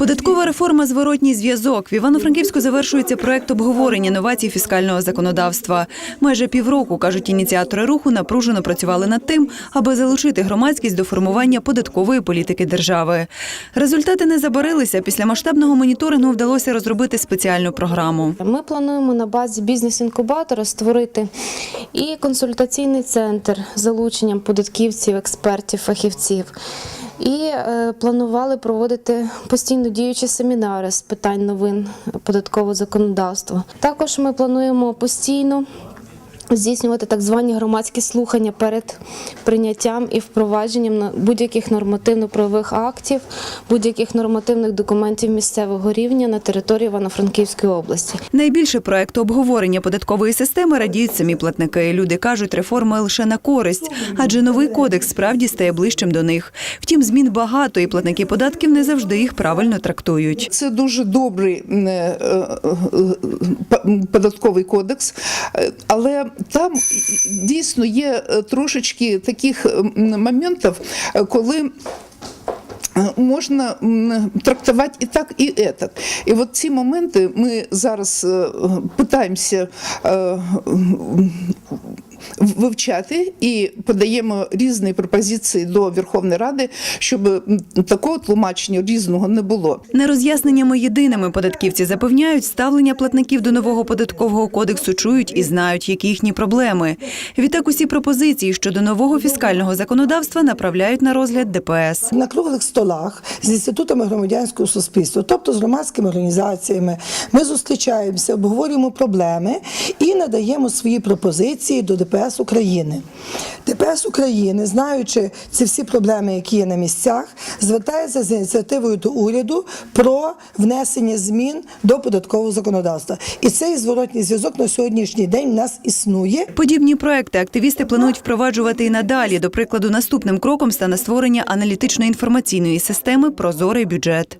Податкова реформа зворотній зв'язок. В Івано-Франківську завершується проект обговорення новацій фіскального законодавства. Майже півроку, кажуть ініціатори руху, напружено працювали над тим, аби залучити громадськість до формування податкової політики держави. Результати не забарилися. Після масштабного моніторингу вдалося розробити спеціальну програму. Ми плануємо на базі бізнес-інкубатора створити і консультаційний центр з залученням податківців, експертів, фахівців. І е, планували проводити постійно діючі семінари з питань новин податкового законодавства. Також ми плануємо постійно здійснювати так звані громадські слухання перед прийняттям і впровадженням на- будь-яких нормативно-правових актів, будь-яких нормативних документів місцевого рівня на території Івано-Франківської області. Найбільше проекту обговорення податкової системи радіють самі платники. Люди кажуть, реформа лише на користь, адже новий кодекс справді стає ближчим до них. Втім, змін багато, і платники податків не завжди їх правильно трактують. Це дуже добрий е, е, е, податковий кодекс, але там дійсно є е, трошечки таких моментів, е, коли. е, Можна трактувати і так, і етак. І от ці моменти ми зараз е, питаємося е, вивчати і подаємо різні пропозиції до Верховної Ради, щоб такого тлумачення різного не було. Нероз'ясненнями єдиними податківці запевняють, ставлення платників до нового податкового кодексу чують і знають, які їхні проблеми. Відтак усі пропозиції щодо нового фіскального законодавства направляють на розгляд ДПС. на круглих столах з інститутами громадянського суспільства, тобто з громадськими організаціями, ми зустрічаємося, обговорюємо проблеми і надаємо свої пропозиції до ДПС України. ДПС України, знаючи ці всі проблеми, які є на місцях, звертається з ініціативою до уряду про внесення змін до податкового законодавства. І цей зворотній зв'язок на сьогоднішній день в нас існує. Подібні проекти активісти планують впроваджувати і надалі. До прикладу, наступним кроком стане створення аналітично-інформаційної системи Прозорий бюджет.